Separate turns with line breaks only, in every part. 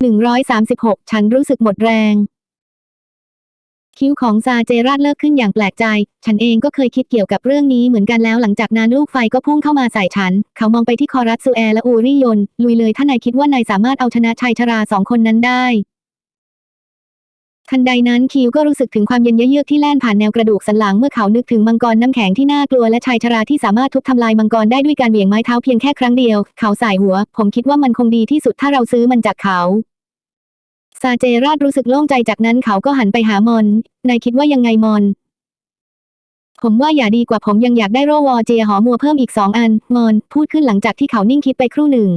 136 ฉันรู้สึกหมดแรง คิ้วของซาเจราดเลิกขึ้นอย่างแปลกใจ ฉันเองก็เคยคิดเกี่ยวกับเรื่องนี้เหมือนกันแล้วหลังจากนั้นลูกไฟก็พุ่งเข้ามาใส่ฉัน เขามองไปที่คอรัตซูแอร์และอูริยน ลุยเลยถ้านายคิดว่านายสามารถเอาชนะชายชราสองคนนั้นได้ ทันใดนั้นคิวก็รู้สึกถึงความเย็นเยือกที่แล่นผ่านแนวกระดูกสันหลังเมื่อเขานึกถึงมังกรน้ำแข็งที่น่ากลัวและชายชราที่สามารถทุบทำลายมังกรได้ด้วยการเหวี่ยงไม้เท้าเพียงแค่ครั้งเดียว เขาสายหัว ผมคิดว่ามันคงดีที่สุดถ้าเราซื้อมันจากเขาซาเจราดรู้สึกโล่งใจจากนั้นเขาก็หันไปหามอนนายคิดว่ายังไงมอน ผมว่าอย่าดีกว่าผมยังอยากได้โรวอเจหอมัวเพิ่มอีกสองอัน มอน พูดขึ้นหลังจากที่เขานิ่งคิดไปครู่หนึ่ง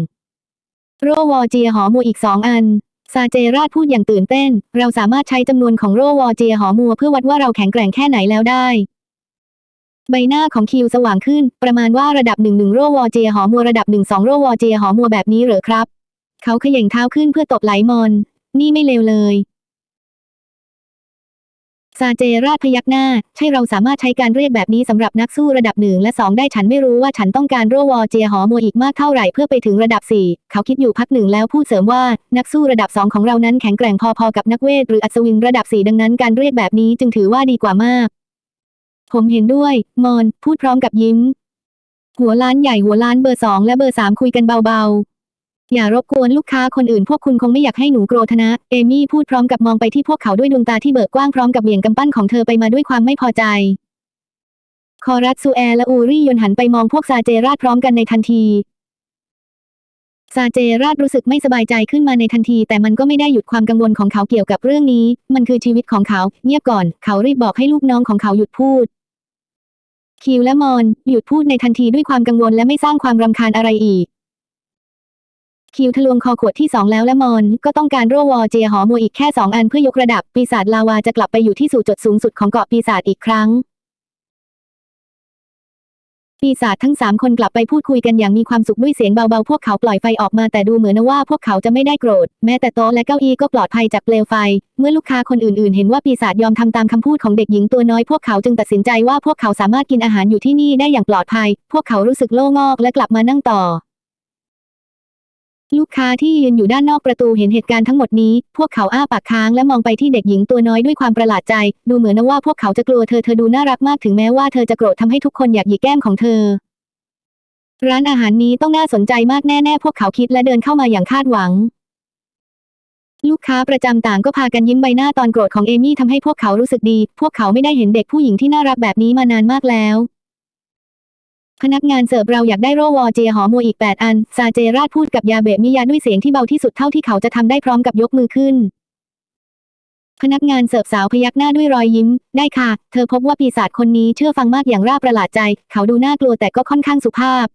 โรวอเจหอมัวอีกสองอัน ซาเจราดพูดอย่างตื่นเต้น เราสามารถใช้จำนวนของโรวอเจียหอมัวเพื่อวัดว่าเราแข็งแกร่งแค่ไหนแล้วได้ ใบหน้าของคิวสว่างขึ้น ประมาณว่าระดับหนึ่งหนึ่งโรวอเจียหอมัวระดับหนึ่งสองโรวอเจียหอมัวแบบนี้เหรอครับ เขาเขย่งเท้าขึ้นเพื่อตบไหลมอน นี่ไม่เลวเลย ซาเจราพยักหน้า ใช่เราสามารถใช้การเรียกแบบนี้สำหรับนักสู้ระดับหนึ่งและสองได้ฉันไม่รู้ว่าฉันต้องการโรวอเจียหอมัวอีกมากเท่าไหร่เพื่อไปถึงระดับสี่เขาคิดอยู่พักหนึ่งแล้วพูดเสริมว่านักสู้ระดับสองของเรานั้นแข็งแกร่งพอๆกับนักเวทหรืออัศวินระดับสี่ดังนั้นการเรียกแบบนี้จึงถือว่าดีกว่ามาก ผมเห็นด้วย มอน พูดพร้อมกับยิ้ม หัวล้านใหญ่หัวล้านเบอร์สองและเบอร์สามคุยกันเบาๆ อย่ารบกวนลูกค้าคนอื่นพวกคุณคงไม่อยากให้หนูโกรธนะ เอมี่พูดพร้อมกับมองไปที่พวกเขาด้วยดวงตาที่เบิกกว้างพร้อมกับเหวี่ยงกำปั้นของเธอไปมาด้วยความไม่พอใจ คอรัตซูแอร์และอูรี่ยนหันไปมองพวกซาเจราดพร้อมกันในทันทีซาเจราดรู้สึกไม่สบายใจขึ้นมาในทันที แต่มันก็ไม่ได้หยุดความกังวลของเขาเกี่ยวกับเรื่องนี้ มันคือชีวิตของเขา เงียบก่อน เขารีบบอกให้ลูกน้องของเขาหยุดพูด คิวและมอน หยุดพูดในทันทีด้วยความกังวลและไม่สร้างความรำคาญอะไรอีก คิวทะลวงคอขวดที่สองแล้วและมอน ก็ต้องการโรวอเจียหอมัวอีกแค่สองอันเพื่อยกระดับ ปีศาจลาวาจะกลับไปอยู่ที่สู่จุดสูงสุดของเกาะปีศาจอีกครั้ง ปีศาจทั้งสามคนกลับไปพูดคุยกันอย่างมีความสุขด้วยเสียงเบาๆ พวกเขาปล่อยไฟออกมาแต่ดูเหมือนว่าพวกเขาจะไม่ได้โกรธ แม้แต่โต๊ะและเก้าอี้ก็ปลอดภัยจากเปลวไฟ เมื่อลูกค้าคนอื่นๆ เห็นว่าปีศาจยอมทำตามคำพูดของเด็กหญิงตัวน้อยพวกเขาจึงตัดสินใจว่าพวกเขาสามารถกินอาหารอยู่ที่นี่ได้อย่างปลอดภัย พวกเขารู้สึกโล่งอกและกลับมานั่งต่อ ลูกค้าที่ยืนอยู่ด้านนอกประตูเห็นเหตุการณ์ทั้งหมดนี้ พวกเขาอ้าปากค้างและมองไปที่เด็กหญิงตัวน้อยด้วยความประหลาดใจ ดูเหมือนว่าพวกเขาจะกลัวเธอ เธอดูน่ารักมากถึงแม้ว่าเธอจะโกรธทำให้ทุกคนอยากหยิกแก้มของเธอ ร้านอาหารนี้ต้องน่าสนใจมากแน่ๆ พวกเขาคิดและเดินเข้ามาอย่างคาดหวัง ลูกค้าประจำต่างก็พากันยิ้มใบหน้าตอนโกรธของเอมี่ทำให้พวกเขารู้สึกดี พวกเขาไม่ได้เห็นเด็กผู้หญิงที่น่ารักแบบนี้มานานมากแล้ว พนักงานเสิร์ฟเราอยากได้โรวอเจหอมัวอีก 8 อัน ซาเจราดพูดกับยาเบะมิยาด้วยเสียงที่เบาที่สุดเท่าที่เขาจะทำได้พร้อมกับยกมือขึ้น พนักงานเสิร์ฟสาวพยักหน้าด้วยรอยยิ้ม ได้ค่ะ เธอพบว่าปีศาจคนนี้เชื่อฟังมากอย่างร่าประหลาดใจ เขาดูน่ากลัวแต่ก็ค่อนข้างสุภาพ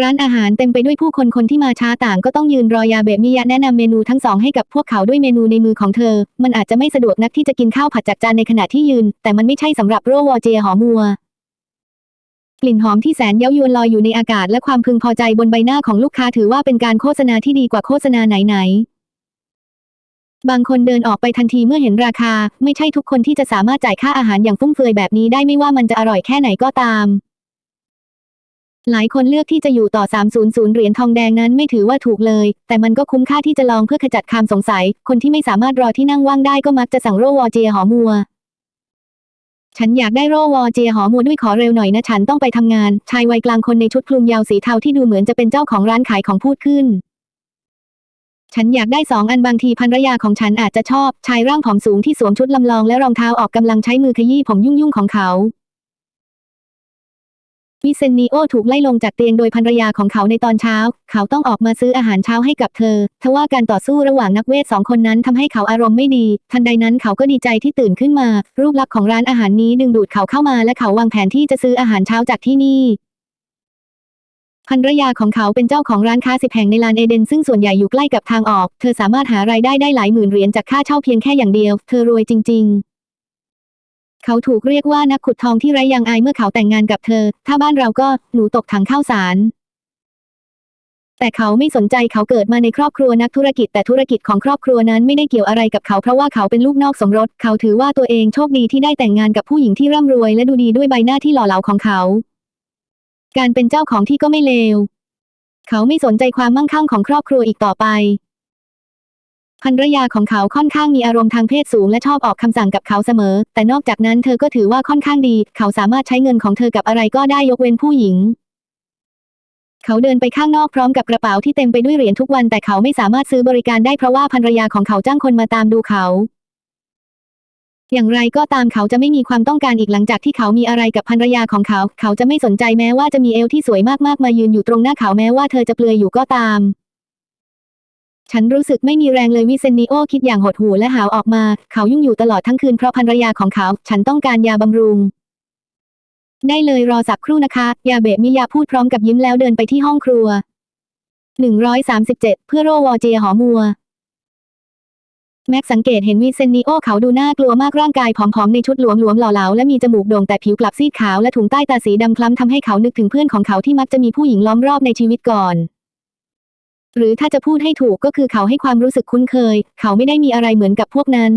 ร้านอาหารเต็มไปด้วยผู้คนคนที่มาช้าต่างก็ต้องยืนรอยาเบะมิยะแนะนำเมนูทั้งสองให้กับพวกเขาด้วยเมนูในมือของเธอ มันอาจจะไม่สะดวกนักที่จะกินข้าวผัดจากจานในขณะที่ยืน แต่มันไม่ใช่สำหรับโรวอเจหอมัว กลิ่นหอมที่แสนเย้ายวนลอยอยู่ในอากาศและความพึงพอใจบนใบหน้าของลูกค้าถือว่าเป็นการโฆษณาที่ดีกว่าโฆษณาไหนๆ บางคนเดินออกไปทันทีเมื่อเห็นราคา ไม่ใช่ทุกคนที่จะสามารถจ่ายค่าอาหารอย่างฟุ่มเฟือยแบบนี้ได้ไม่ว่ามันจะอร่อยแค่ไหนก็ตาม หลายคนเลือกที่จะอยู่ต่อ 300 เหรียญทองแดงนั้นไม่ถือว่าถูกเลย แต่มันก็คุ้มค่าที่จะลองเพื่อขจัดความสงสัย คนที่ไม่สามารถรอที่นั่งว่างได้ก็มักจะสั่งโรวอเจียหอมัว ฉันอยากได้โรวอเจียหอมัวด้วยขอเร็วหน่อยนะฉันต้องไปทำงาน ชายวัยกลางคนในชุดคลุมยาวสีเทาที่ดูเหมือนจะเป็นเจ้าของร้านขายของพูดขึ้น ฉันอยากได้สองอันบางทีภรรยาของฉันอาจจะชอบ ชายร่างผอมสูงที่สวมชุดลำลองและรองเท้าออกกำลังใช้มือขยี้ผมยุ่งๆของเขา วิเซนนิโอถูกไล่ลงจากเตียงโดยภรรยาของเขาในตอนเช้า เขาต้องออกมาซื้ออาหารเช้าให้กับเธอ ทว่าการต่อสู้ระหว่างนักเวทสองคนนั้นทำให้เขาอารมณ์ไม่ดี ทันใดนั้นเขาก็ดีใจที่ตื่นขึ้นมา รูปลักษณ์ของร้านอาหารนี้ดึงดูดเขาเข้ามาและเขาวางแผนที่จะซื้ออาหารเช้าจากที่นี่ภรรยาของเขาเป็นเจ้าของร้านค้าสิบแห่งในลานเอเดนซึ่งส่วนใหญ่อยู่ใกล้กับทางออก เธอสามารถหารายได้ได้หลายหมื่นเหรียญจากค่าเช่าเพียงแค่อย่างเดียว เธอรวยจริง ๆ เขาถูกเรียกว่านักขุดทองที่ไร้ยางอายเมื่อเขาแต่งงานกับเธอ ถ้าบ้านเราก็หนูตกถังข้าวสาร แต่เขาไม่สนใจเขาเกิดมาในครอบครัวนักธุรกิจแต่ธุรกิจของครอบครัวนั้นไม่ได้เกี่ยวอะไรกับเขาเพราะว่าเขาเป็นลูกนอกสมรส เขาถือว่าตัวเองโชคดีที่ได้แต่งงานกับผู้หญิงที่ร่ำรวยและดูดีด้วยใบหน้าที่หล่อเหลาของเขา การเป็นเจ้าของที่ก็ไม่เลว เขาไม่สนใจความมั่งคั่งของครอบครัวอีกต่อไป ภรรยาของเขาค่อนข้างมีอารมณ์ทางเพศสูงและชอบออกคำสั่งกับเขาเสมอ แต่นอกจากนั้นเธอก็ถือว่าค่อนข้างดี เขาสามารถใช้เงินของเธอกับอะไรก็ได้ยกเว้นผู้หญิง เขาเดินไปข้างนอกพร้อมกับกระเป๋าที่เต็มไปด้วยเหรียญทุกวันแต่เขาไม่สามารถซื้อบริการได้เพราะว่าภรรยาของเขาจ้างคนมาตามดูเขา อย่างไรก็ตามเขาจะไม่มีความต้องการอีกหลังจากที่เขามีอะไรกับภรรยาของเขา เขาจะไม่สนใจแม้ว่าจะมีเอวที่สวยมากๆมายืนอยู่ตรงหน้าเขาแม้ว่าเธอจะเปลือยอยู่ก็ตาม ฉันรู้สึกไม่มีแรงเลยวิเซนนิโอคิดอย่างหดหู่และหาวออกมา เขายุ่งอยู่ตลอดทั้งคืนเพราะภรรยาของเขา ฉันต้องการยาบำรุง ได้เลยรอสักครู่นะคะ ยาเบะมิยาพูดพร้อมกับยิ้มแล้วเดินไปที่ห้องครัว 137 เพื่อโรวอเจหอมัว แม็กสังเกตเห็นวิเซนนิโอเขาดูน่ากลัวมากร่างกายผอมๆในชุดหลวมๆหล่อๆและมีจมูกโด่งแต่ผิวกลับซีดขาวและถุงใต้ตาสีดำคล้ำทำให้เขานึกถึงเพื่อนของเขาที่มักจะมีผู้หญิงล้อมรอบในชีวิตก่อน หรือถ้าจะพูดให้ถูกก็คือเขาให้ความรู้สึกคุ้นเคย เขาไม่ได้มีอะไรเหมือนกับพวกนั้น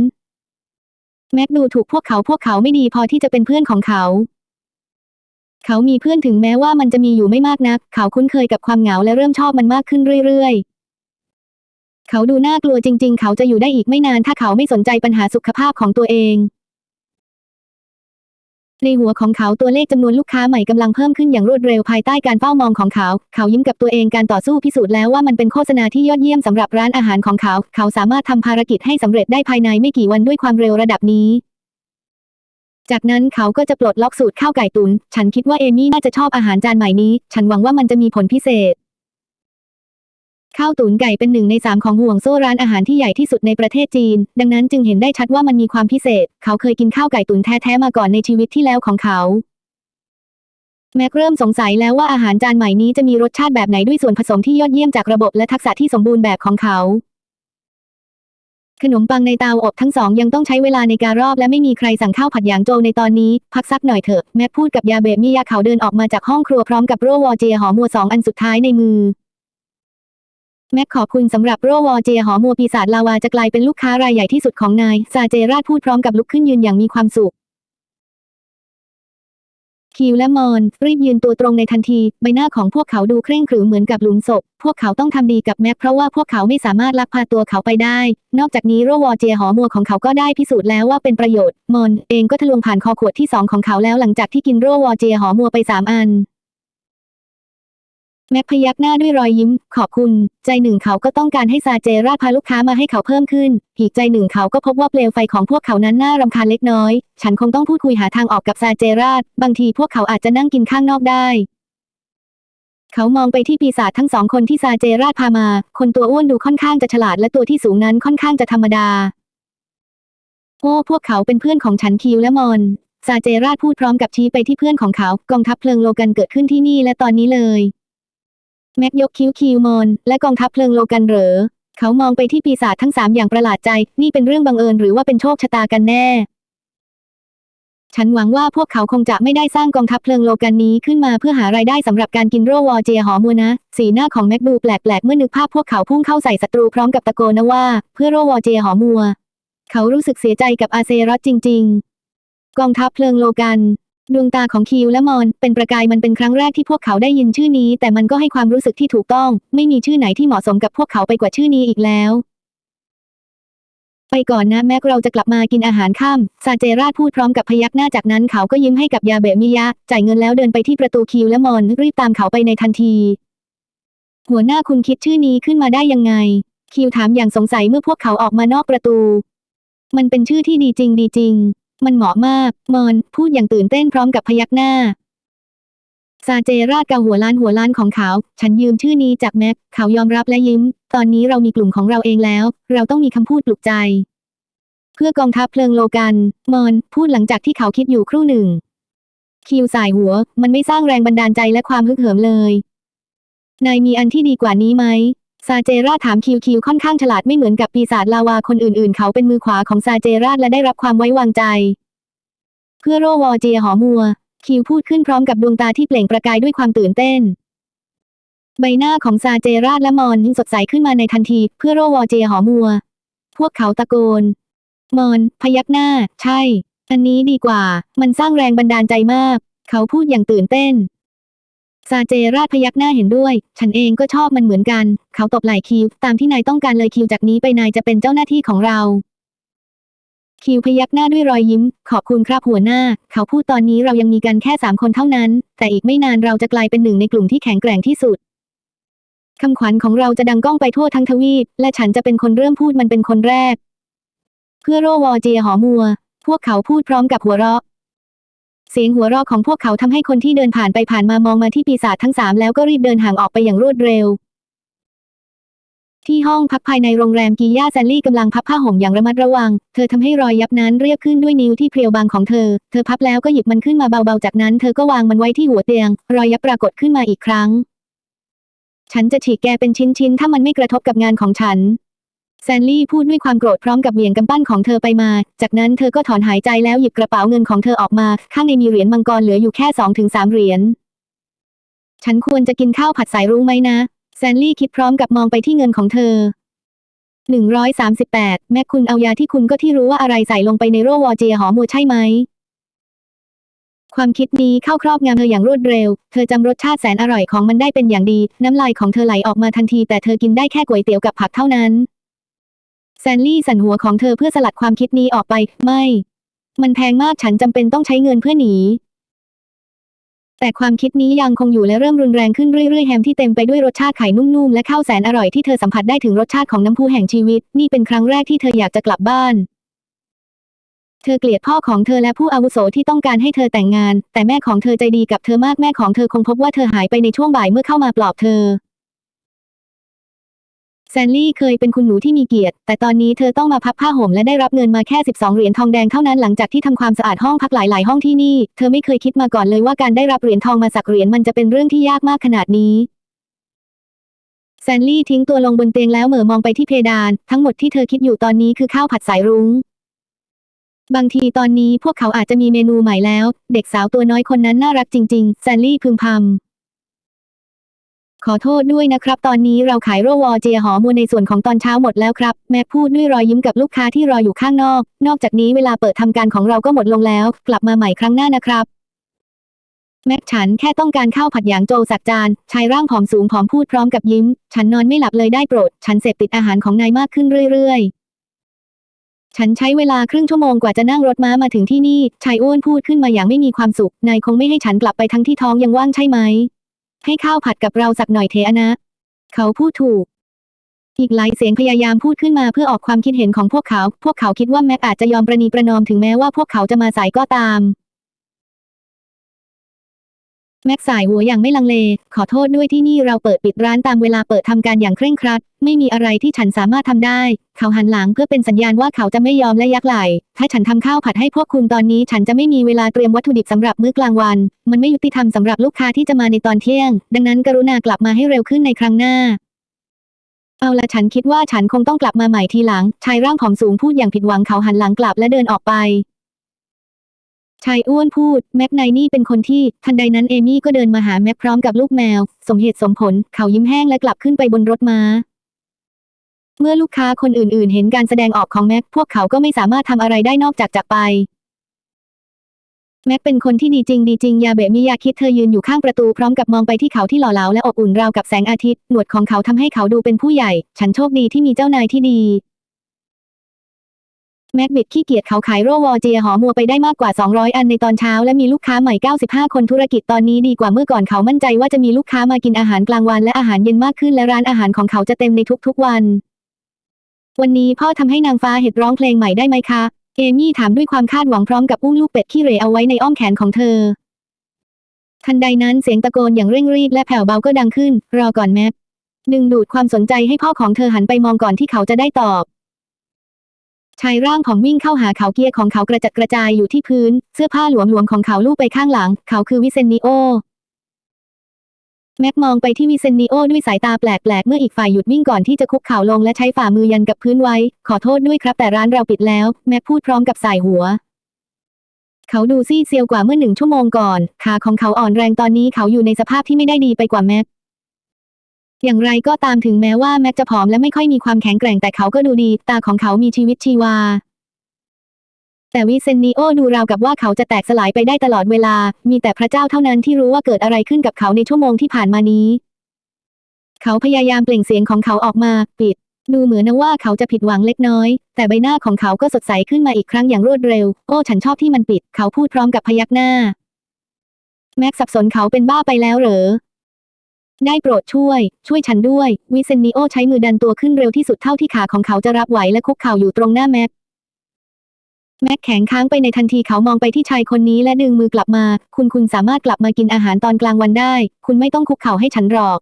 แม็กดูถูกพวกเขาพวกเขาไม่ดีพอที่จะเป็นเพื่อนของเขา เขามีเพื่อนถึงแม้ว่ามันจะมีอยู่ไม่มากนัก เขาคุ้นเคยกับความเหงาและเริ่มชอบมันมากขึ้นเรื่อยๆ เขาดูน่ากลัวจริง ๆ เขาจะอยู่ได้อีกไม่นานถ้าเขาไม่สนใจปัญหาสุขภาพของตัวเอง ในหัวของเขาตัวเลขจำนวนลูกค้าใหม่กำลังเพิ่มขึ้นอย่างรวดเร็วภายใต้การเฝ้ามองของเขา เขายิ้มกับตัวเองการต่อสู้พิสูจน์แล้วว่ามันเป็นโฆษณาที่ยอดเยี่ยมสำหรับร้านอาหารของเขา เขาสามารถทำภารกิจให้สำเร็จได้ภายในไม่กี่วันด้วยความเร็วระดับนี้ จากนั้นเขาก็จะปลดล็อกสูตรข้าวไก่ตุน ฉันคิดว่าเอมี่น่าจะชอบอาหารจานใหม่นี้ ฉันหวังว่ามันจะมีผลพิเศษ ข้าวตุ๋นไก่เป็นหนึ่งในสามของห่วงโซ่ร้านอาหารที่ใหญ่ที่สุดในประเทศจีน ดังนั้นจึงเห็นได้ชัดว่ามันมีความพิเศษ เขาเคยกินข้าวไก่ตุ๋นแท้ๆมาก่อนในชีวิตที่แล้วของเขาแม็กเริ่มสงสัยแล้วว่าอาหารจานใหม่นี้จะมีรสชาติแบบไหนด้วยส่วนผสมที่ยอดเยี่ยมจากระบบและทักษะที่สมบูรณ์แบบของเขา ขนมปังในเตาอบทั้งสองยังต้องใช้เวลาในการรอบและไม่มีใครสั่งข้าวผัดหยางโจวในตอนนี้ พักสักหน่อยเถอะ แม็กพูดกับยาเบะมิยาเขาเดินออกมาจากห้องครัวพร้อมกับโรวอเจียหอมัวสองอันสุดท้ายในมือ แม็กขอบคุณสำหรับโรวอเจหอมัวปีศาจลาวาจะกลายเป็นลูกค้ารายใหญ่ที่สุดของนาย ซาเจราดพูดพร้อมกับลุกขึ้นยืนอย่างมีความสุข คิวและมอน รีบยืนตัวตรงในทันที ใบหน้าของพวกเขาดูเคร่งขรึมเหมือนกับหลุมศพ พวกเขาต้องทำดีกับแม็กเพราะว่าพวกเขาไม่สามารถลักพาตัวเขาไปได้ นอกจากนี้โรวอเจหอมัวของเขาก็ได้พิสูจน์แล้วว่าเป็นประโยชน์ มอนเองก็ทะลวงผ่านคอขวดที่สองของเขาแล้วหลังจากที่กินโรวอเจหอมัวไปสามอัน แม็กพยักหน้าด้วยรอยยิ้ม ขอบคุณ ใจหนึ่งเขาก็ต้องการให้ซาเจราพาลูกค้ามาให้เขาเพิ่มขึ้น อีกใจหนึ่งเขาก็พบว่าเปลวไฟของพวกเขานั้นน่ารำคาญเล็กน้อย ฉันคงต้องพูดคุยหาทางออกกับซาเจราบางทีพวกเขาอาจจะนั่งกินข้างนอกได้ เขามองไปที่ปีศาจทั้งสองคนที่ซาเจราพามา คนตัวอ้วนดูค่อนข้างจะฉลาดและตัวที่สูงนั้นค่อนข้างจะธรรมดา โอ้พวกเขาเป็นเพื่อนของฉันคิวและมอนซาเจราพูดพร้อมกับชี้ไปที่เพื่อนของเขา กองทัพเพลิงโลกันเกิดขึ้นที่นี่และตอนนี้เลย แม็กยกคิ้วคิวมอน และกองทัพเพลิงโลกันเหรอ เขามองไปที่ปีศาจทั้งสามอย่างประหลาดใจ นี่เป็นเรื่องบังเอิญหรือว่าเป็นโชคชะตากันแน่ ฉันหวังว่าพวกเขาคงจะไม่ได้สร้างกองทัพเพลิงโลกันนี้ขึ้นมาเพื่อหารายได้สำหรับการกินโรวอเจียหอมัวนะ สีหน้าของแม็กดูแปลกๆ เมื่อนึกภาพพวกเขาพุ่งเข้าใส่ศัตรูพร้อมกับตะโกนนะว่า เพื่อโรวอเจียหอมัว เขารู้สึกเสียใจกับอาเซรอสจริง ๆ กองทัพเพลิงโลกัน ดวงตาของคิวและมอน เป็นประกายมันเป็นครั้งแรกที่พวกเขาได้ยินชื่อนี้ แต่มันก็ให้ความรู้สึกที่ถูกต้อง ไม่มีชื่อไหนที่เหมาะสมกับพวกเขาไปกว่าชื่อนี้อีกแล้ว ไปก่อนนะแม็กเราจะกลับมากินอาหารค่ำซาเจราดพูดพร้อมกับพยักหน้าจากนั้นเขาก็ยิ้มให้กับยาเบมิยะ จ่ายเงินแล้วเดินไปที่ประตูคิวและมอนรีบตามเขาไปในทันที หัวหน้าคุณคิดชื่อนี้ขึ้นมาได้ยังไง คิวถามอย่างสงสัยเมื่อพวกเขาออกมานอกประตู มันเป็นชื่อที่ดีจริงดีจริง มันเหมาะมาก มอน พูดอย่างตื่นเต้นพร้อมกับพยักหน้า ซาเจราดกาหัวล้านหัวล้านของเขา ฉันยืมชื่อนี้จากแม็ก เขายอมรับและยิ้ม ตอนนี้เรามีกลุ่มของเราเองแล้ว เราต้องมีคำพูดปลุกใจ เพื่อกองทัพเพลิงโลกัน มอน พูดหลังจากที่เขาคิดอยู่ครู่หนึ่ง คิวสายหัว มันไม่สร้างแรงบันดาลใจและความฮึกเหิมเลย นายมีอันที่ดีกว่านี้ไหม ซาเจราถามคิวคิวค่อนข้างฉลาดไม่เหมือนกับปีศาจลาวาคนอื่นๆ เขาเป็นมือขวาของซาเจราและได้รับความไว้วางใจ เพื่อโรวอเจียหอมัว คิวพูดขึ้นพร้อมกับดวงตาที่เปล่งประกายด้วยความตื่นเต้น ใบหน้าของซาเจราและมอนสดใสขึ้นมาในทันที เพื่อโรวอเจียหอมัว พวกเขาตะโกน มอน พยักหน้า ใช่ อันนี้ดีกว่า มันสร้างแรงบันดาลใจมาก เขาพูดอย่างตื่นเต้น ซาเจราชพยักหน้าเห็นด้วย ฉันเองก็ชอบมันเหมือนกัน เขาตบไหล่คิว ตามที่นายต้องการเลยคิวจากนี้ไปนายจะเป็นเจ้าหน้าที่ของเรา คิวพยักหน้าด้วยรอยยิ้ม ขอบคุณครับหัวหน้า เขาพูดตอนนี้เรายังมีกันแค่สามคนเท่านั้น แต่อีกไม่นานเราจะกลายเป็นหนึ่งในกลุ่มที่แข็งแกร่งที่สุดคำขวัญของเราจะดังก้องไปทั่วทั้งทวีป และฉันจะเป็นคนเริ่มพูดมันเป็นคนแรก เพื่อโรวอเจียหอมัว พวกเขาพูดพร้อมกับหัวเราะ เสียงหัวเราะของพวกเขาทำให้คนที่เดินผ่านไปผ่านมามองมาที่ปีศาจทั้งสามแล้วก็รีบเดินห่างออกไปอย่างรวดเร็ว ที่ห้องพักภายในโรงแรมกีย่าแซนลี่กำลังพับผ้าห่มอย่างระมัดระวัง เธอทำให้รอยยับนั้นเรียบขึ้นด้วยนิ้วที่เพรียวบางของเธอ เธอพับแล้วก็หยิบมันขึ้นมาเบาๆ จากนั้นเธอก็วางมันไว้ที่หัวเตียง รอยยับปรากฏขึ้นมาอีกครั้ง ฉันจะฉีกแกเป็นชิ้นๆ ถ้ามันไม่กระทบกับงานของฉัน แซนลี่พูดด้วยความโกรธพร้อมกับเหวี่ยงกำปั้นของเธอไปมา จากนั้นเธอก็ถอนหายใจแล้วหยิบกระเป๋าเงินของเธอออกมา ข้างในมีเหรียญมังกรเหลืออยู่แค่สองถึงสามเหรียญ ฉันควรจะกินข้าวผัดสายรุ้งไหมนะ แซนลี่คิดพร้อมกับมองไปที่เงินของเธอหนึ่งร้อยสามสิบแปดแม่คุณเอายาที่คุณก็ที่รู้ว่าอะไรใส่ลงไปในโรวอเจียหอมัวใช่ไหม ความคิดนี้เข้าครอบงำเธออย่างรวดเร็ว เธอจำรสชาติแสนอร่อยของมันได้เป็นอย่างดี น้ำลายของเธอไหลออกมาทันที แต่เธอกินได้แค่ก๋วยเตี๋ยวกับผักเท่านั้น แซนลี่สั่นหัวของเธอเพื่อสลัดความคิดนี้ออกไป ไม่ มันแพงมากฉันจำเป็นต้องใช้เงินเพื่อหนี แต่ความคิดนี้ยังคงอยู่และเริ่มรุนแรงขึ้นเรื่อยๆแฮมที่เต็มไปด้วยรสชาติไข่นุ่มๆและข้าวแสนอร่อยที่เธอสัมผัสได้ถึงรสชาติของน้ำพุแห่งชีวิต นี่เป็นครั้งแรกที่เธออยากจะกลับบ้านเธอเกลียดพ่อของเธอและผู้อาวุโสที่ต้องการให้เธอแต่งงาน แต่แม่ของเธอใจดีกับเธอมากแม่ของเธอคงพบว่าเธอหายไปในช่วงบ่ายเมื่อเข้ามาปลอบเธอ แซนลี่เคยเป็นคุณหนูที่มีเกียรติ แต่ตอนนี้เธอต้องมาพับผ้าห่มและได้รับเงินมาแค่ 12 เหรียญทองแดงเท่านั้นหลังจากที่ทำความสะอาดห้องพักหลาย ๆ ห้องที่นี่ เธอไม่เคยคิดมาก่อนเลยว่าการได้รับเหรียญทองมาสักเหรียญมันจะเป็นเรื่องที่ยากมากขนาดนี้แซนลี่ทิ้งตัวลงบนเตียงแล้วเหม่อมองไปที่เพดาน ทั้งหมดที่เธอคิดอยู่ตอนนี้คือข้าวผัดสายรุ้ง บางทีตอนนี้พวกเขาอาจจะมีเมนูใหม่แล้ว เด็กสาวตัวน้อยคนนั้นน่ารักจริง ๆ แซนลี่พึมพำ ขอโทษด้วยนะครับ ตอนนี้เราขายโรวอเจียหอมูลในส่วนของตอนเช้าหมดแล้วครับ แม่พูดด้วยรอยยิ้มกับลูกค้าที่รออยู่ข้างนอก นอกจากนี้เวลาเปิดทำการของเราก็หมดลงแล้ว กลับมาใหม่ครั้งหน้านะครับ แม็กฉันแค่ต้องการข้าวผัดหยางโจสักจานชายร่างผอมสูงผอมพูดพร้อมกับยิ้ม ฉันนอนไม่หลับเลยได้โปรด ฉันเสพติดอาหารของนายมากขึ้นเรื่อยๆฉันใช้เวลาครึ่งชั่วโมงกว่าจะนั่งรถม้ามาถึงที่นี่ ชายอ้วนพูดขึ้นมาอย่างไม่มีความสุข นายคงไม่ให้ฉันกลับไปทั้งที่ท้องยังว่างใช่ไหม ให้ข้าวผัดกับเราสักหน่อยเทอะนะ เขาพูดถูก อีกหลายเสียงพยายามพูดขึ้นมาเพื่อออกความคิดเห็นของพวกเขา พวกเขาคิดว่าแม็กอาจจะยอมประนีประนอมถึงแม้ว่าพวกเขาจะมาสายก็ตาม แม็กสายหัวอย่างไม่ลังเล ขอโทษด้วยที่นี่เราเปิดปิดร้านตามเวลาเปิดทำการอย่างเคร่งครัด ไม่มีอะไรที่ฉันสามารถทำได้ เขาหันหลังเพื่อเป็นสัญญาณว่าเขาจะไม่ยอมและยักไหล่ ถ้าฉันทำข้าวผัดให้พวกคุณตอนนี้ ฉันจะไม่มีเวลาเตรียมวัตถุดิบสำหรับมื้อกลางวัน มันไม่ยุติธรรมสำหรับลูกค้าที่จะมาในตอนเที่ยง ดังนั้นกรุณากลับมาให้เร็วขึ้นในครั้งหน้าเอาละฉันคิดว่าฉันคงต้องกลับมาใหม่ทีหลัง ชายร่างผอมสูงพูดอย่างผิดหวังเขาหันหลังกลับและเดินออกไป ชายอ้วนพูด แม็กไนนี่เป็นคนที่ ทันใดนั้นเอมี่ก็เดินมาหาแม็กพร้อมกับลูกแมว สมเหตุสมผล เขายิ้มแห้งและกลับขึ้นไปบนรถม้า เมื่อลูกค้าคนอื่นๆ เห็นการแสดงออกของแม็ก พวกเขาก็ไม่สามารถทำอะไรได้นอกจากจากไป แม็กเป็นคนที่ดีจริงดีจริงยาเบะมิยาคิดเธอยืนอยู่ข้างประตูพร้อมกับมองไปที่เขาที่หล่อเหลาและอบอุ่นราวกับแสงอาทิตย์ หนวดของเขาทำให้เขาดูเป็นผู้ใหญ่ ฉันโชคดีที่มีเจ้านายที่ดี แม็กบิดขี้เกียจเขาขายโรวอเจียหอมัวไปได้มากกว่า 200 อันในตอนเช้าและมีลูกค้าใหม่ 95 คนธุรกิจตอนนี้ดีกว่าเมื่อก่อนเขามั่นใจว่าจะมีลูกค้ามากินอาหารกลางวันและอาหารเย็นมากขึ้นและร้านอาหารของเขาจะเต็มในทุกๆวัน วันนี้พ่อทำให้นางฟ้าเห็ดร้องเพลงใหม่ได้ไหมคะ เอมี่ถามด้วยความคาดหวังพร้อมกับอุ้งลูกเป็ดขี้เหร่เอาไว้ในอ้อมแขนของเธอ ทันใดนั้นเสียงตะโกนอย่างเร่งรีบและแผ่วเบาก็ดังขึ้น รอก่อนแม็กดึงดูดความสนใจให้พ่อของเธอหันไปมองก่อนที่เขาจะได้ตอบ ชายร่างของวิ่งเข้าหาเขาเกียร์ของเขากระจัดกระจายอยู่ที่พื้น เสื้อผ้าหลวมๆของเขาลูบไปข้างหลัง เขาคือวิเซนนิโอ แม็กมองไปที่วิเซนนิโอด้วยสายตาแปลกๆ เมื่ออีกฝ่ายหยุดวิ่งก่อนที่จะคุกเข่าลงและใช้ฝ่ามือยันกับพื้นไว้ ขอโทษด้วยครับแต่ร้านเราปิดแล้ว แม็กพูดพร้อมกับสายหัว เขาดูซีดเซียวกว่าเมื่อหนึ่งชั่วโมงก่อน ขาของเขาอ่อนแรงตอนนี้เขาอยู่ในสภาพที่ไม่ได้ดีไปกว่าแม็ก อย่างไรก็ตามถึงแม้ว่าแม็กจะผอมและไม่ค่อยมีความแข็งแกร่งแต่เขาก็ดูดี ตาของเขามีชีวิตชีวา แต่วิเซนนิโอดูราวกับว่าเขาจะแตกสลายไปได้ตลอดเวลา มีแต่พระเจ้าเท่านั้นที่รู้ว่าเกิดอะไรขึ้นกับเขาในชั่วโมงที่ผ่านมานี้ เขาพยายามเปล่งเสียงของเขาออกมา ปิด ดูเหมือนนะว่าเขาจะผิดหวังเล็กน้อย แต่ใบหน้าของเขาก็สดใสขึ้นมาอีกครั้งอย่างรวดเร็ว โอ้ฉันชอบที่มันปิด เขาพูดพร้อมกับพยักหน้า แม็กสับสนเขาเป็นบ้าไปแล้วเหรอ ได้โปรดช่วย ช่วยฉันด้วย วิเซนนิโอใช้มือดันตัวขึ้นเร็วที่สุดเท่าที่ขาของเขาจะรับไหวและคุกเข่าอยู่ตรงหน้าแม็ก แม็กแข็งค้างไปในทันทีเขามองไปที่ชายคนนี้และดึงมือกลับมา คุณคุณสามารถกลับมากินอาหารตอนกลางวันได้ คุณไม่ต้องคุกเข่าให้ฉันหรอก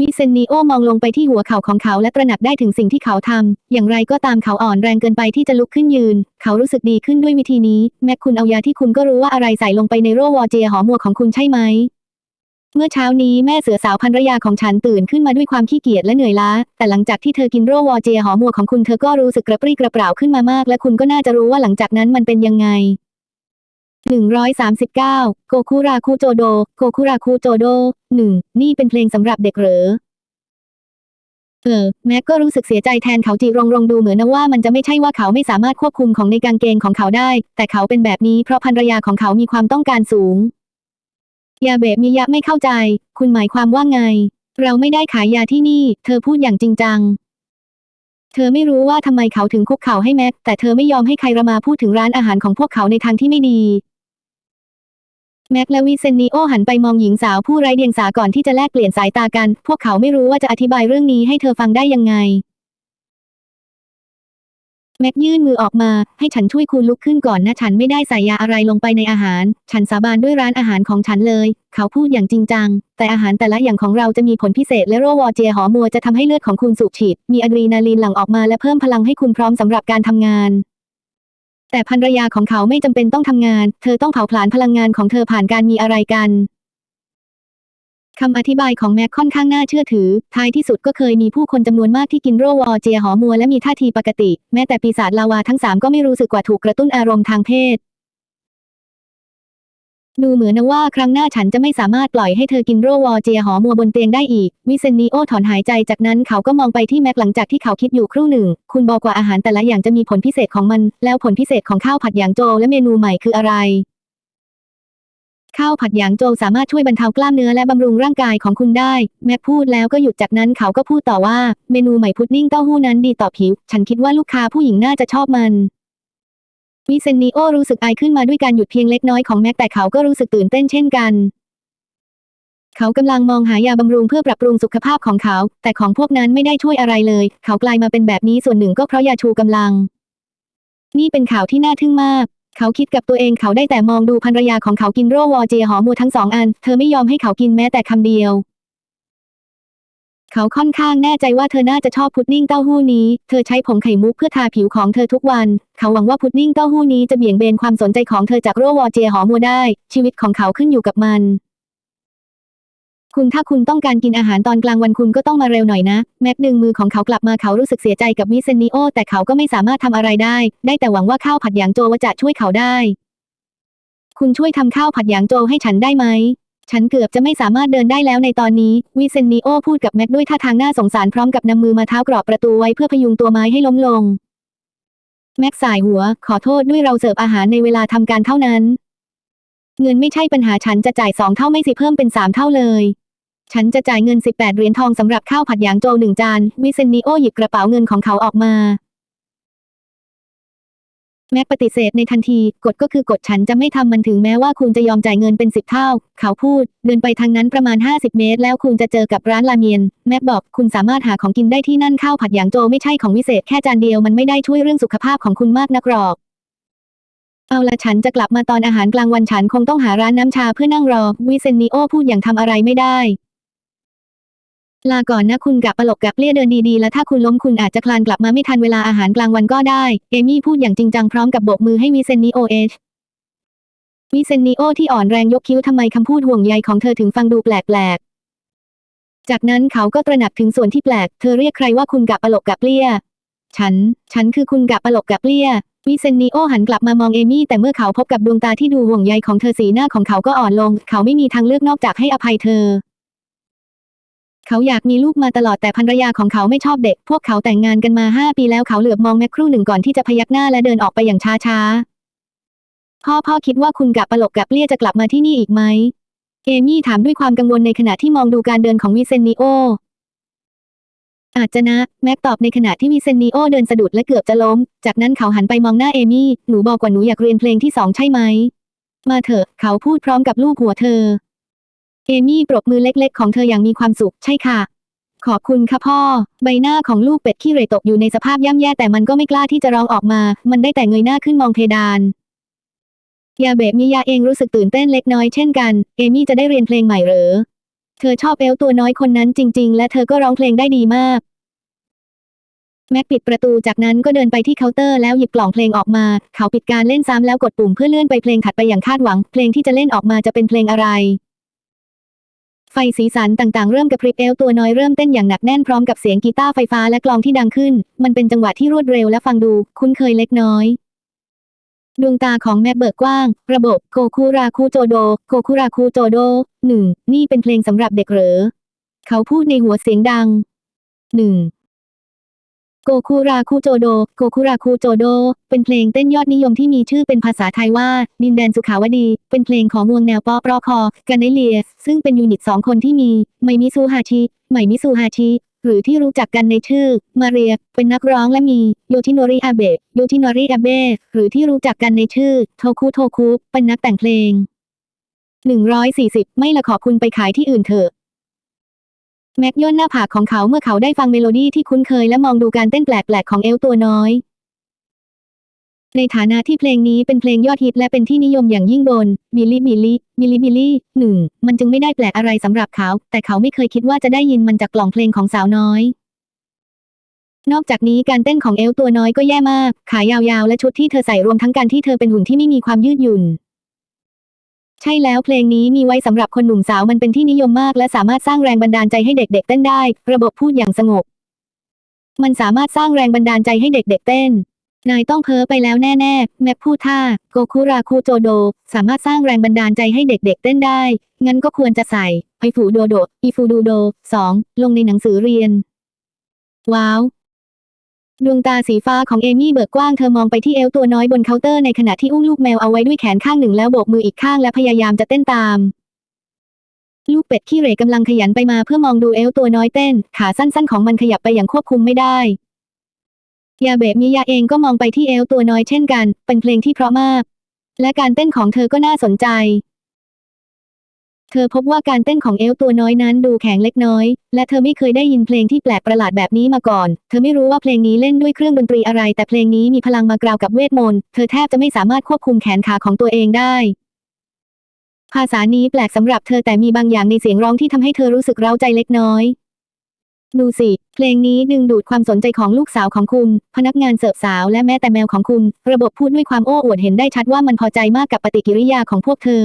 วิเซนนิโอมองลงไปที่หัวเข่าของเขาและตระหนักได้ถึงสิ่งที่เขาทำ อย่างไรก็ตามเขาอ่อนแรงเกินไปที่จะลุกขึ้นยืน เขารู้สึกดีขึ้นด้วยวิธีนี้ แม็กคุณเอายาที่คุณก็รู้ว่าอะไรใส่ลงไปในโรวอเจียหอมัวของคุณใช่ไหม เมื่อเช้านี้แม่เสือสาวภรรยาของฉันตื่นขึ้นมาด้วยความขี้เกียจและเหนื่อยล้า แต่หลังจากที่เธอกินโรวอเจียหอมัวของคุณเธอก็รู้สึกกระปรี้กระเปร่าขึ้นมามาก และคุณก็น่าจะรู้ว่าหลังจากนั้นมันเป็นยังไง 139 โกคุราคุโจโด โกคุราคุโจโดหนึ่งนี่เป็นเพลงสำหรับเด็กเหรอเออแม็กก็รู้สึกเสียใจแทนเขาจีรงรงดูเหมือนนะว่ามันจะไม่ใช่ว่าเขาไม่สามารถควบคุมของในกางเกงของเขาได้ แต่เขาเป็นแบบนี้เพราะภรรยาของเขามีความต้องการสูง ยาเบะมิยะไม่เข้าใจ คุณหมายความว่าไง เราไม่ได้ขายยาที่นี่ เธอพูดอย่างจริงจัง เธอไม่รู้ว่าทำไมเขาถึงคุกเข่าให้แม็ก แต่เธอไม่ยอมให้ใครระมาพูดถึงร้านอาหารของพวกเขาในทางที่ไม่ดี แม็กและวิเซนนิโอหันไปมองหญิงสาวผู้ไร้เดียงสาก่อนที่จะแลกเปลี่ยนสายตากัน พวกเขาไม่รู้ว่าจะอธิบายเรื่องนี้ให้เธอฟังได้ยังไง แม็กยื่นมือออกมา ให้ฉันช่วยคุณลุกขึ้นก่อนนะ ฉันไม่ได้ใส่ยาอะไรลงไปในอาหาร ฉันสาบานด้วยร้านอาหารของฉันเลย เขาพูดอย่างจริงจัง แต่อาหารแต่ละอย่างของเราจะมีผลพิเศษและโรวอเจียหอมัวจะทำให้เลือดของคุณสูบฉีด มีอะดรีนาลีนหลั่งออกมาและเพิ่มพลังให้คุณพร้อมสำหรับการทำงานแต่ภรรยาของเขาไม่จำเป็นต้องทำงาน เธอต้องเผาผลาญพลังงานของเธอผ่านการมีอะไรกัน คำอธิบายของแม็กค่อนข้างน่าเชื่อถือ ท้ายที่สุดก็เคยมีผู้คนจำนวนมากที่กินโรวอเจียหอมัวและมีท่าทีปกติ แม้แต่ปีศาจลาวาทั้งสามก็ไม่รู้สึกว่าถูกกระตุ้นอารมณ์ทางเพศ ดูเหมือนนะว่าครั้งหน้าฉันจะไม่สามารถปล่อยให้เธอกินโรวอเจียหอมัวบนเตียงได้อีก วิเซนนิโอถอนหายใจจากนั้นเขาก็มองไปที่แม็กหลังจากที่เขาคิดอยู่ครู่หนึ่ง คุณบอกว่าอาหารแต่ละอย่างจะมีผลพิเศษของมัน แล้วผลพิเศษของข้าวผัดหยางโจวและเมนูใหม่คืออะไร ข้าวผัดหยางโจวสามารถช่วยบรรเทากล้ามเนื้อและบำรุงร่างกายของคุณได้ แม็กพูดแล้วก็หยุดจากนั้นเขาก็พูดต่อว่าเมนูใหม่พุดดิ้งเต้าหู้นั้นดีต่อผิว ฉันคิดว่าลูกค้าผู้หญิงน่าจะชอบมันวิเซนนิโอรู้สึกอายขึ้นมาด้วยการหยุดเพียงเล็กน้อยของแม็กแต่เขาก็รู้สึกตื่นเต้นเช่นกัน เขากำลังมองหายาบำรุงเพื่อปรับปรุงสุขภาพของเขา แต่ของพวกนั้นไม่ได้ช่วยอะไรเลย เขากลายมาเป็นแบบนี้ส่วนหนึ่งก็เพราะยาชูกำลัง นี่เป็นข่าวที่น่าทึ่งมาก เขาคิดกับตัวเองเขาได้แต่มองดูภรรยาของเขากินโรวอเจหอมูทั้งสองอัน เธอไม่ยอมให้เขากินแม้แต่คำเดียว เขาค่อนข้างแน่ใจว่าเธอน่าจะชอบพุดดิ้งเต้าหู้นี้ เธอใช้ผงไข่มุกเพื่อทาผิวของเธอทุกวัน เขาหวังว่าพุดดิ้งเต้าหู้นี้จะเบี่ยงเบนความสนใจของเธอจากโรวอเจหอมูได้ ชีวิตของเขาขึ้นอยู่กับมัน คุณถ้าคุณต้องการกินอาหารตอนกลางวันคุณก็ต้องมาเร็วหน่อยนะ แม็กดึงมือของเขากลับมาเขารู้สึกเสียใจกับวิเซนนิโอ แต่เขาก็ไม่สามารถทำอะไรได้ ได้แต่หวังว่าข้าวผัดหยางโจวจะช่วยเขาได้ คุณช่วยทำข้าวผัดหยางโจวให้ฉันได้ไหม ฉันเกือบจะไม่สามารถเดินได้แล้วในตอนนี้ วิเซนนิโอพูดกับแม็กด้วยท่าทางน่าสงสารพร้อมกับนำมือมาเท้ากรอบประตูไว้เพื่อพยุงตัวไม้ให้ล้มลง แม็กสายหัว ขอโทษด้วยเราเสิร์ฟอาหารในเวลาทำการเท่านั้น เงินไม่ใช่ปัญหาฉันจะจ่ายสองเท่าไม่สิเพิ่มเป็นสามเท่าเลย ฉันจะจ่ายเงิน18เหรียญทองสำหรับข้าวผัดหยางโจวหนึ่งจาน วิเซนนิโอหยิบกระเป๋าเงินของเขาออกมา แม็กปฏิเสธในทันทีกฎก็คือกฎฉันจะไม่ทำมันถึงแม้ว่าคุณจะยอมจ่ายเงินเป็นสิบเท่า เขาพูด เดินไปทางนั้นประมาณ50เมตร แล้วคุณจะเจอกับร้านราเมียน แม็กบอกคุณสามารถหาของกินได้ที่นั่นข้าวผัดหยางโจวไม่ใช่ของวิเศษแค่จานเดียวมันไม่ได้ช่วยเรื่องสุขภาพของคุณมากนักหรอก เอาละฉันจะกลับมาตอนอาหารกลางวันฉันคงต้องหาร้านน้ำชาเพื่อนั่งรอ วิเซนนิโอพูดอย่างทำอะไรไม่ได้ ลาก่อนนะคุณกับปลกกับเลี่ยเดินดีๆ แล้วถ้าคุณล้มคุณอาจจะคลานกลับมาไม่ทันเวลาอาหารกลางวันก็ได้ เอมี่พูดอย่างจริงจังพร้อมกับโบกมือให้วิเซนนิโอเอชวิเซนนิโอที่อ่อนแรงยกคิ้วทำไมคำพูดห่วงใยของเธอถึงฟังดูแปลกๆ จากนั้นเขาก็ตระหนักถึงส่วนที่แปลก เธอเรียกใครว่าคุณกับปลกกับเลี่ย ฉัน ฉันคือคุณกับปลกกับเลี่ยวิเซนนิโอหันกลับมามองเอมี่แต่เมื่อเขาพบกับดวงตาที่ดูห่วงใยของเธอสีหน้าของเขาก็อ่อนลง เขาไม่มีทางเลือกนอกจากให้อภัยเธอ เขาอยากมีลูกมาตลอดแต่ภรรยาของเขาไม่ชอบเด็ก พวกเขาแต่งงานกันมาห้าปีแล้วเขาเหลือบมองแม็กครู่หนึ่งก่อนที่จะพยักหน้าและเดินออกไปอย่างช้าๆพ่อพ่อคิดว่าคุณกับปลกกับเลี่ยจะกลับมาที่นี่อีกไหมเอมี่ถามด้วยความกังวลในขณะที่มองดูการเดินของวิเซนนิโอ อาจจะนะ แม็กตอบในขณะที่วิเซนนิโอเดินสะดุดและเกือบจะล้ม จากนั้นเขาหันไปมองหน้าเอมี่ หนูบอกว่าหนูอยากเรียนเพลงที่สองใช่ไหม มาเถอะ เขาพูดพร้อมกับลูกหัวเธอ เอมี่ปรบมือเล็กๆ ของเธออย่างมีความสุข ใช่ค่ะ ขอบคุณค่ะพ่อ ใบหน้าของลูกเป็ดขี้เหร่ตกอยู่ในสภาพย่ำแย่แต่มันก็ไม่กล้าที่จะร้องออกมา มันได้แต่เงยหน้าขึ้นมองเพดานยาเบะมิยาเองรู้สึกตื่นเต้นเล็กน้อยเช่นกัน เอมี่จะได้เรียนเพลงใหม่หรือ เธอชอบเอลตัวน้อยคนนั้นจริง ๆ และเธอก็ร้องเพลงได้ดีมาก แม็กปิดประตูจากนั้นก็เดินไปที่เคาน์เตอร์แล้วหยิบกล่องเพลงออกมา เขาปิดการเล่นซ้ำแล้วกดปุ่มเพื่อเลื่อนไปเพลงถัดไปอย่างคาดหวัง เพลงที่จะเล่นออกมาจะเป็นเพลงอะไร ไฟสีสันต่างๆ เริ่มกระพริบเอลตัวน้อยเริ่มเต้นอย่างหนักแน่นพร้อมกับเสียงกีตาร์ไฟฟ้าและกลองที่ดังขึ้น มันเป็นจังหวะที่รวดเร็วและฟังดู คุ้นเคยเล็กน้อย ดวงตาของแม็กเบิกกว้าง ระบบโกคุราคุโจโด โกคุราคุโจโดหนึ่งนี่เป็นเพลงสำหรับเด็กเหรอ เขาพูดในหัวเสียงดังหนึ่งโกคุราคุโจโด โกคุราคุโจโด เป็นเพลงเต้นยอดนิยมที่มีชื่อเป็นภาษาไทยว่า ดินแดนสุขาวดี เป็นเพลงของวงแนวป๊อปรอคอกันไนเลียสซึ่งเป็นยูนิตสองคนที่มี ไมมิซูฮาชิ ไมมิซูฮาชิ หรือที่รู้จักกันในชื่อ มาเรีย เป็นนักร้องและมีโยทิโนริอาเบะโยทิโนริอาเบะหรือที่รู้จักกันในชื่อ โทคุโทคุ เป็นนักแต่งเพลง 140 ไม่ละขอบคุณไปขายที่อื่นเถอะแม็กย่นหน้าผากของเขาเมื่อเขาได้ฟังเมโลดี้ที่คุ้นเคยและมองดูการเต้นแปลกๆของเอลตัวน้อย ในฐานะที่เพลงนี้เป็นเพลงยอดฮิตและเป็นที่นิยมอย่างยิ่งบนมิลลิมิลลิมิลลิมิลลิหนึ่งมันจึงไม่ได้แปลกอะไรสำหรับเขา แต่เขาไม่เคยคิดว่าจะได้ยินมันจากกล่องเพลงของสาวน้อย นอกจากนี้การเต้นของเอลตัวน้อยก็แย่มาก ขายาวๆ และชุดที่เธอใส่รวมทั้งการที่เธอเป็นหุ่นที่ไม่มีความยืดหยุ่น ใช่แล้วเพลงนี้มีไว้สำหรับคนหนุ่มสาวมันเป็นที่นิยมมาก และสามารถสร้างแรงบันดาลใจให้เด็กๆเต้นได้ ระบบพูดอย่างสงบ มันสามารถสร้างแรงบันดาลใจให้เด็กๆเต้น นายต้องเพ้อไปแล้วแน่ๆ แม็กพูดท่า โกคุราคุโจโด สามารถสร้างแรงบันดาลใจให้เด็กๆเต้นได้ งั้นก็ควรจะใส่ไอฟูโดโด อีฟูดูโดสองลงในหนังสือเรียน ว้าว ดวงตาสีฟ้าของเอมี่เบิกกว้างเธอมองไปที่เอลตัวน้อยบนเคาน์เตอร์ในขณะที่อุ้มลูกแมวเอาไว้ด้วยแขนข้างหนึ่งแล้วโบกมืออีกข้างและพยายามจะเต้นตาม ลูกเป็ดขี้เหร่กำลังขยันไปมาเพื่อมองดูเอลตัวน้อยเต้น ขาสั้นๆของมันขยับไปอย่างควบคุมไม่ได้ ยาเบะมิยาเองก็มองไปที่เอลตัวน้อยเช่นกัน เป็นเพลงที่เพราะมาก และการเต้นของเธอก็น่าสนใจ เธอพบว่าการเต้นของเอลตัวน้อยนั้นดูแข็งเล็กน้อย และเธอไม่เคยได้ยินเพลงที่แปลกประหลาดแบบนี้มาก่อน เธอไม่รู้ว่าเพลงนี้เล่นด้วยเครื่องดนตรีอะไร แต่เพลงนี้มีพลังมากราวกับเวทมนต์ เธอแทบจะไม่สามารถควบคุมแขนขาของตัวเองได้ภาษานี้แปลกสำหรับเธอแต่มีบางอย่างในเสียงร้องที่ทำให้เธอรู้สึกเร้าใจเล็กน้อย ดูสิ เพลงนี้ดึงดูดความสนใจของลูกสาวของคุณ พนักงานเสิร์ฟสาวและแม้แต่แมวของคุณ ระบบพูดด้วยความโอ้อวดเห็นได้ชัดว่ามันพอใจมากกับปฏิกิริยาของพวกเธอ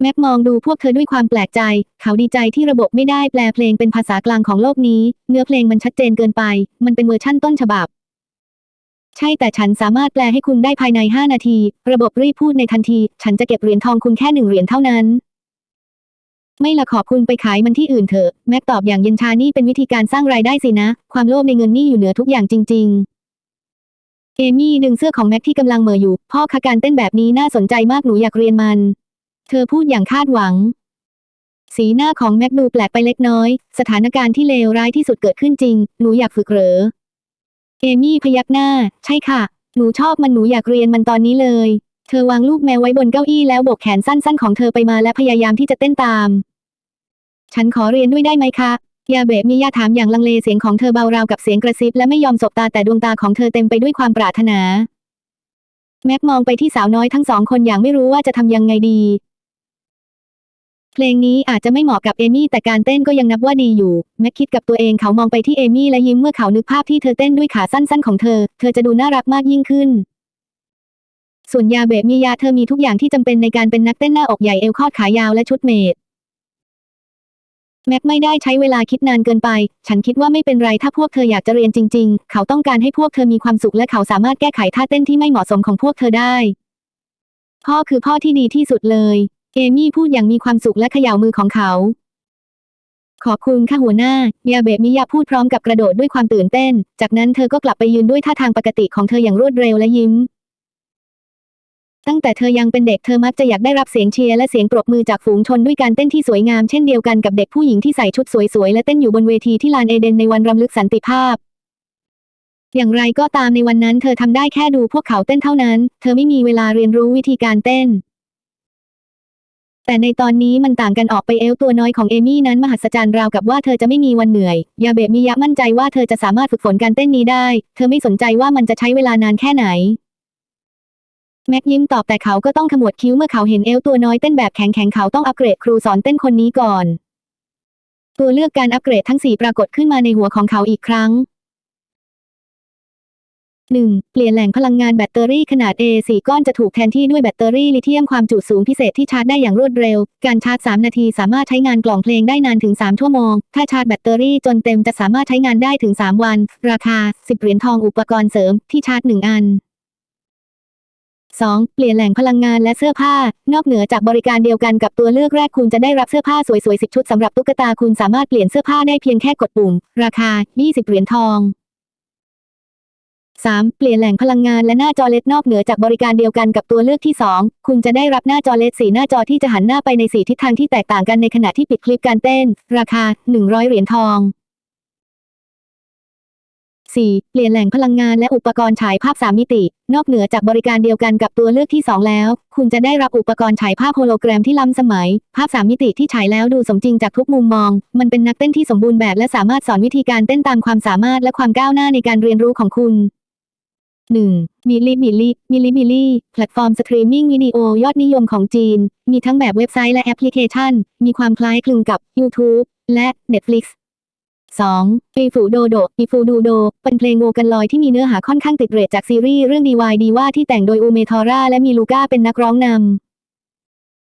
แม็กมองดูพวกเธอด้วยความแปลกใจ เขาดีใจที่ระบบไม่ได้แปลเพลงเป็นภาษากลางของโลกนี้ เนื้อเพลงมันชัดเจนเกินไป มันเป็นเวอร์ชั่นต้นฉบับ ใช่แต่ฉันสามารถแปลให้คุณได้ภายใน 5 นาที ระบบรีบพูดในทันที ฉันจะเก็บเหรียญทองคุณแค่หนึ่งเหรียญเท่านั้น ไม่ละขอบคุณไปขายมันที่อื่นเถอะ แม็กตอบอย่างเย็นชานี่เป็นวิธีการสร้างรายได้สินะ ความโลภในเงินนี่อยู่เหนือทุกอย่างจริง ๆ เอมี่ดึงเสื้อของแม็กที่กำลังเหม่ออยู่ พ่อคะการเต้นแบบนี้น่าสนใจมากหนูอยากเรียนมัน เธอพูดอย่างคาดหวัง สีหน้าของแม็กดูแปลกไปเล็กน้อย สถานการณ์ที่เลวร้ายที่สุดเกิดขึ้นจริง หนูอยากฝึกเหรอ เอมี่พยักหน้า ใช่ค่ะ หนูชอบมันหนูอยากเรียนมันตอนนี้เลย เธอวางลูกแมวไว้บนเก้าอี้แล้วโบกแขนสั้นๆของเธอไปมาและพยายามที่จะเต้นตาม ฉันขอเรียนด้วยได้ไหมคะยาเบะมิยาถามอย่างลังเลเสียงของเธอเบาราวกับเสียงกระซิบและไม่ยอมสบตาแต่ดวงตาของเธอเต็มไปด้วยความปรารถนา แม็กมองไปที่สาวน้อยทั้งสองคนอย่างไม่รู้ว่าจะทำยังไงดี เพลงนี้อาจจะไม่เหมาะกับเอมี่แต่การเต้นก็ยังนับว่าดีอยู่ แม็กคิดกับตัวเองเขามองไปที่เอมี่และยิ้มเมื่อเขานึกภาพที่เธอเต้นด้วยขาสั้นๆของเธอ เธอจะดูน่ารักมากยิ่งขึ้น ส่วนยาเบะมิยาเธอมีทุกอย่างที่จำเป็นในการเป็นนักเต้นหน้าอกใหญ่เอวคอดขายาวและชุดเมดแม็กไม่ได้ใช้เวลาคิดนานเกินไป ฉันคิดว่าไม่เป็นไรถ้าพวกเธออยากจะเรียนจริง ๆ เขาต้องการให้พวกเธอมีความสุขและเขาสามารถแก้ไขท่าเต้นที่ไม่เหมาะสมของพวกเธอได้ พ่อคือพ่อที่ดีที่สุดเลย เอมี่พูดอย่างมีความสุขและเขย่ามือของเขา ขอบคุณค่ะหัวหน้ายาเบะมิยาพูดพร้อมกับกระโดดด้วยความตื่นเต้น จากนั้นเธอก็กลับไปยืนด้วยท่าทางปกติของเธออย่างรวดเร็วและยิ้ม ตั้งแต่เธอยังเป็นเด็กเธอมักจะอยากได้รับเสียงเชียร์และเสียงปรบมือจากฝูงชนด้วยการเต้นที่สวยงามเช่นเดียวกันกับเด็กผู้หญิงที่ใส่ชุดสวยๆ และเต้นอยู่บนเวทีที่ลานเอเดนในวันรำลึกสันติภาพ อย่างไรก็ตามในวันนั้นเธอทำได้แค่ดูพวกเขาเต้นเท่านั้น เธอไม่มีเวลาเรียนรู้วิธีการเต้น แต่ในตอนนี้มันต่างกันออกไปเอลตัวน้อยของเอมี่นั้นมหัศจรรย์ราวกับว่าเธอจะไม่มีวันเหนื่อย ยาเบะมิยะมั่นใจว่าเธอจะสามารถฝึกฝนการเต้นนี้ได้ เธอไม่สนใจว่ามันจะใช้เวลานานแค่ไหน แม็กยิ้มตอบแต่เขาก็ต้องขมวดคิ้วเมื่อเขาเห็นเอลตัวน้อยเต้นแบบแข็งแข็งๆเขาต้องอัปเกรดครูสอนเต้นคนนี้ก่อน ตัวเลือกการอัปเกรดทั้งสี่ปรากฏขึ้นมาในหัวของเขาอีกครั้ง 1. เปลี่ยนแหล่งพลังงานแบตเตอรี่ขนาด A4 ก้อนจะถูกแทนที่ด้วยแบตเตอรี่ลิเธียมความจุสูงพิเศษที่ชาร์จได้อย่างรวดเร็ว การชาร์จ 3 นาทีสามารถใช้งานกล่องเพลงได้นานถึง 3 ชั่วโมง ถ้าชาร์จแบตเตอรี่จนเต็มจะสามารถใช้งานได้ถึง 3 วัน ราคา 10 เหรียญทองอุปกรณ์เสริมที่ชาร์จ 1 อัน 2. เปลี่ยนแหล่งพลังงานและเสื้อผ้า นอกเหนือจากบริการเดียวกันกับตัวเลือกแรกคุณจะได้รับเสื้อผ้าสวยๆ 10 ชุดสำหรับตุ๊กตาคุณสามารถเปลี่ยนเสื้อผ้าได้เพียงแค่กดปุ่ม ราคา 20 เหรียญทอง 3. เปลี่ยนแหล่งพลังงานและหน้าจอเลดนอกเหนือจากบริการเดียวกันกับตัวเลือกที่ 2 คุณจะได้รับหน้าจอเลดสีหน้าจอที่จะหันหน้าไปในสีทิศทางที่แตกต่างกันในขณะที่ปิดคลิปการเต้น ราคา 100 เหรียญทอง 4. เปลี่ยนแหล่งพลังงานและอุปกรณ์ฉายภาพ 3 มิติ นอกเหนือจากบริการเดียวกันกับตัวเลือกที่ 2 แล้ว คุณจะได้รับอุปกรณ์ฉายภาพโฮโลแกรมที่ล้ำสมัย ภาพ 3 มิติที่ฉายแล้วดูสมจริงจากทุกมุมมอง มันเป็นนักเต้นที่สมบูรณ์แบบและสามารถสอนวิธีการเต้นตามความสามารถและความก้าวหน้าในการเรียนรู้ของคุณ 1. มิลลิมิลลิมิลลิมิลลิแพลตฟอร์มสตรีมมิ่งวิดีโอยอดนิยมของจีน มีทั้งแบบเว็บไซต์และแอปพลิเคชัน มีความคล้ายคลึงกับ YouTube และ Netflix 2. อีฟูโดโด อีฟูดูโด เป็นเพลงโอกันลอยที่มีเนื้อหาค่อนข้างติดเรทจากซีรีส์เรื่องดีวายดีว่าที่แต่งโดยอูเมทอร่าและมีลูก้าเป็นนักร้องนำ